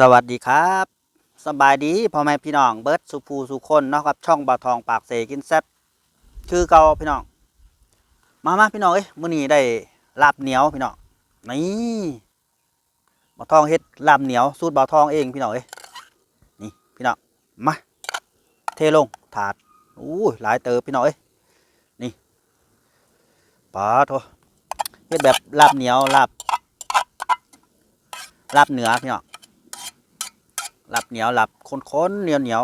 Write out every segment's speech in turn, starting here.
สวัสดีครับสบายดีพ่อแม่พี่น้องเบิร์ดสุภูสุคนเนาะครับช่องบาทองปากเสกินแซบคือเก่าพี่น้อง มามาพี่น้องเอ้ยมื้อนี้ได้ลาบเหนียวพี่น้องนี่บาทองเฮ็ดลาบเหนียวสูตรบาทองเองพี่น้องเอ้ยนี่พี่น้องมาเทลงถาดอู้ยหลายเติบพี่น้องเอ้ยนี่ปาโทเฮ็ดแบบลาบเหนียวลาบลาบเหนือพี่น้อง หลับเหนียวหลับค้นๆเหนียวเหนียว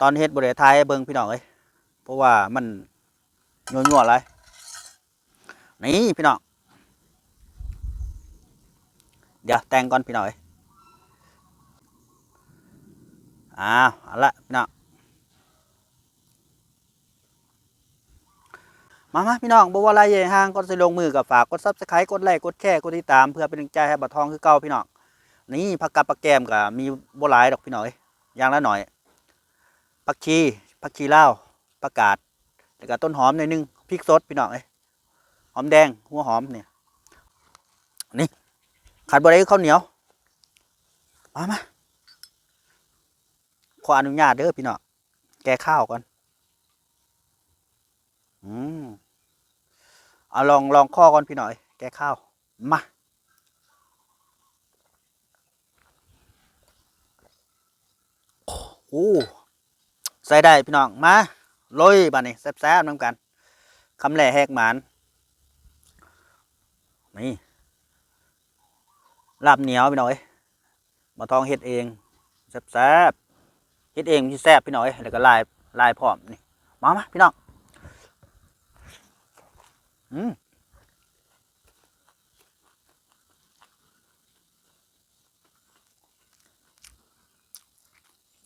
ตอนเฮ็ดบริไทยเบิ่งพี่น้องเอ้ยเพราะว่ามันนัวนัวๆไรนี่พี่น้องเดี๋ยวแต่งก่อนพี่น้องเอ้ยอ้าวเอาละพี่น้องมามาพี่น้องบอกว่าไรใหญ่ห้างก็จะลงมือกับฝากกดซับสไครต์กดไลค์กดแชร์กดติดตามเพื่อเป็นกำลังใจให้บัตรทองคือเก่าพี่น้อง นี่ผักกาดผักแกมกับมีโบหลายดอกพี่หน่อยอย่างละหน่อยผักชีผักชีลาวผักกาดแล้วก็ต้นหอมหน่อยหนึงพริกสดพี่น้องเอ้ยหอมแดงหัวหอมเนี่ยนี่ขาดบะไรข้าวเหนียวมามาขออนุญาตเด้อพี่น้องแกข้าวก่อนอืมเอาลองลองข้อก่อนพี่หน่อย แกข้าวมา อู้ใส่ได้พี่น้องมาโรยบานี่แซ่บๆน้ำกันคำแหล่แหกหมานนี่ลาบเหนียวพี่น้อยมาทองเฮ็ดเองแซ่บๆเฮ็ดเองที่แซ่บพี่น้อยแล้วก็ลายลายพร้อมนี่มามาพี่น้องอืม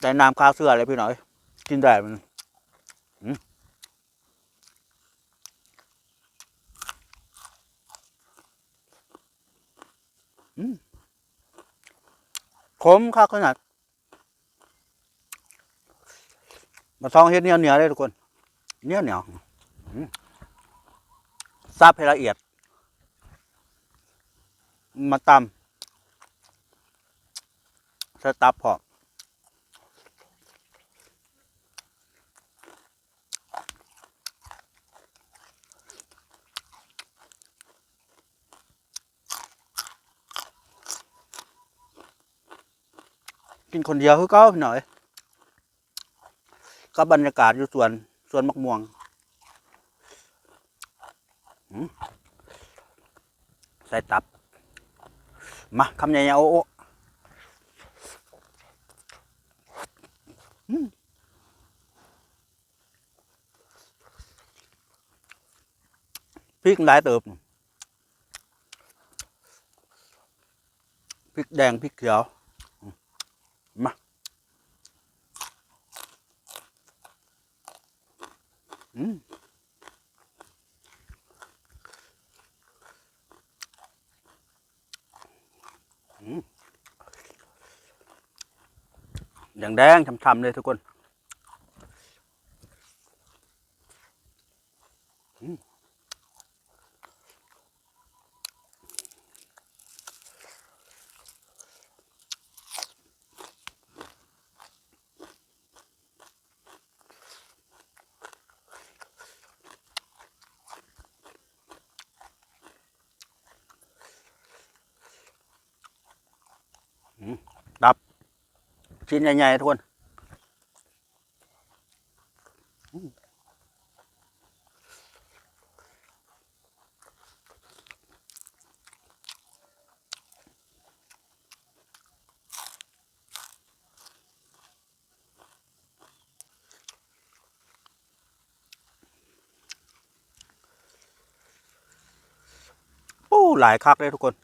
ได้น้ำข้าวเสื้อเลยพี่หน้อย กินได้มันอืมอืมขมข้าขนาด มาซองเฮ็ดเนียวเหนียวเลยทุกคนเนียวเหนียวซับให้ละเอียด มาตำสตับพอ กินคนเดียวคือเก็หน่อยก็บรรยากาศอยู่สวนสวนมะม่วงใส่ตับ มาคำใหญ่ๆโอ้โอพริกหลายเติบพริกแดงพริกเขียว มาอืมอืม แดงแดงๆช้ำๆเลยทุกคนอืม ชิ้นใหญ่ๆทุกคนโอ้หลายคักเลยทุกคน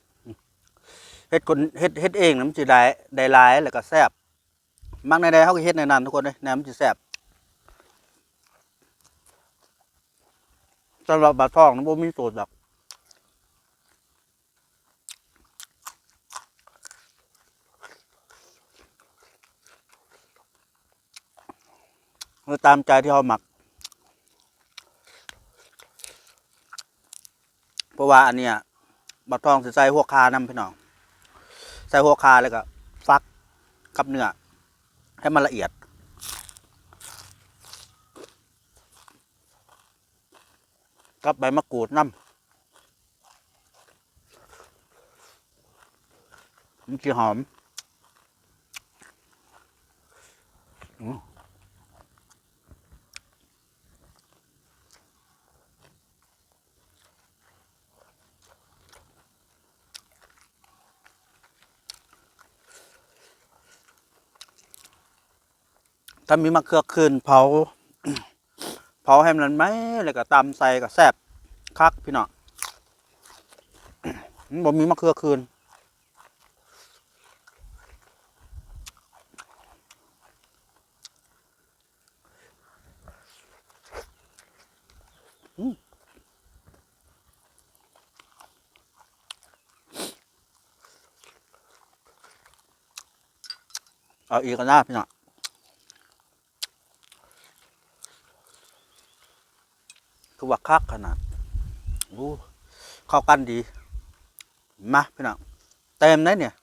เฮ็ดคนเฮ็ดเฮ็ดเองน้ำจีได้ได้หลายแล้วก็แซ่บ มักในใดเขาก็เฮ็ดในนั้นทุกคนเลยแหนมนสิแซ่บสำหรับบาทองนะบ่มีสูตรดอกมันตามใจที่เขาหมัก เพราะว่าอันเนี้ยบาทองสใส่หัวคานำพี่น้อง ใส่หัวคาแล้วก็ฟักกับเนื้อ ให้มันละเอียด กับใบมะกรูดน้ำมันจะหอม อืม ถ้ามีมะเขือคืนเผา เผาให้มันไหมแล้วก็ตำใส่ก็แซ่บคักพี่น้องมันบ่มีมะเขือคืนเอาอีกกันนะพี่น้อง คือว่าคักขนาดโอ้เข้ากันดี มาพี่น้องเต็มได้เนี่ย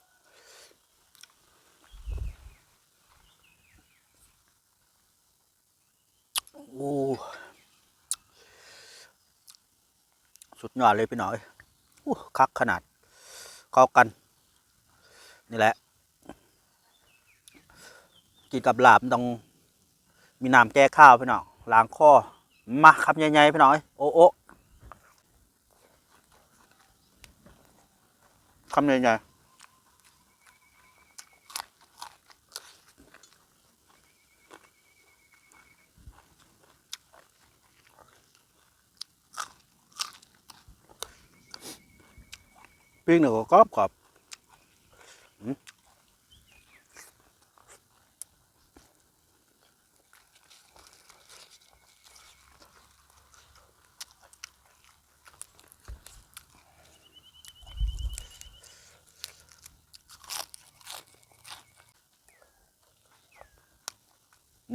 โอ้สุดยอดเลยพี่น้อยโอ้คักขนาด เข้ากัน นี่แหละ กินกับลาบต้องมีน้ำแก้ข้าวพี่น้องล้างคอ มาคำใหญ่ๆพี่น้อยโอ้โอ้คำใหญ่ๆปิ้งหนึ่งก็กรอบกรอบ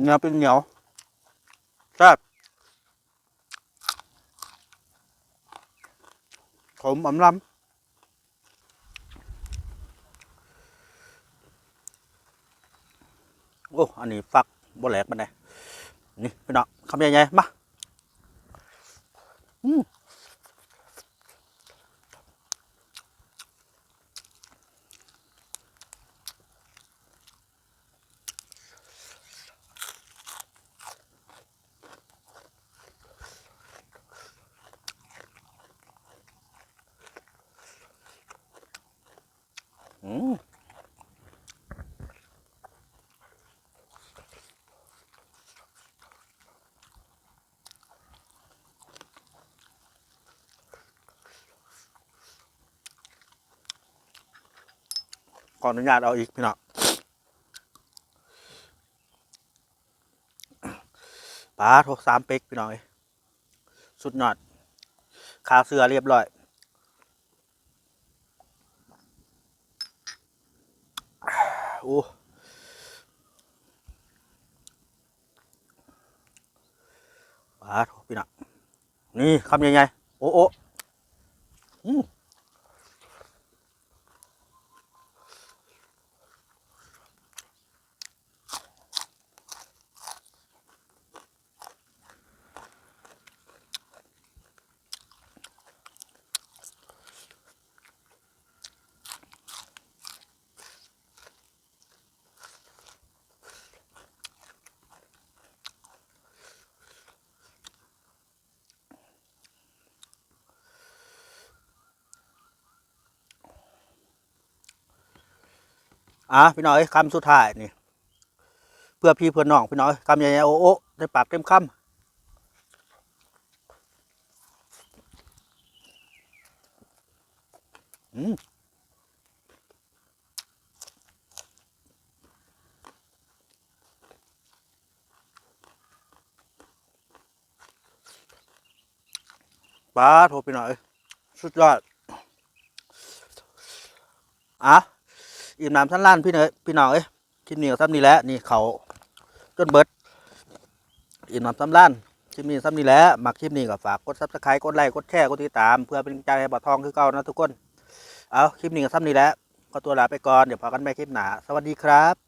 เนื้อเป็นเหนียวแซ่บขมอำลำโอ้ อันนี้ฟักบ่แหลกมันไดนี่พี่น้องคำใหญ่ๆมาอืมอืมข ออนุญาตเอาอีกพี่น้องปลาโทสามเป็กพี่น้องสุดยอดขาเสือเรียบร้อยโอ้ปลาพี่น้องนี่คำใหญ่ๆโอ้โอ้ม อะพี่น้อยคำสุดท้ายนี่ เพื่อพี่เพื่อนน้องพี่น้อยคำใหญ่ๆโอ้โอ้ได้ปากเต็มคำอืมปลาโทรไปหน่อย สุดยอด อะ อิ่มน้ำสั้นล้านพี่เนยพี่น้องเอ้ยคลิปนี้ก็ซ้ำนี่แหละนี่เขาจนเบิดอิ่มน้ำซ้ำล้านคลิปนี้ซ้ำนี่แหละมักคลิปนี้ก็ฝากกดซับสไครต์กดไลค์กดแชร์กดติดตามเพื่อเป็นกำลังใจให้บ่อทองคือเก่านะทุกคนเอาคลิปนี้ก็ซ้ำนี่แหละขอขอตัวลาไปก่อนเดี๋ยวพอกันใหม่คลิปหนาสวัสดีครับ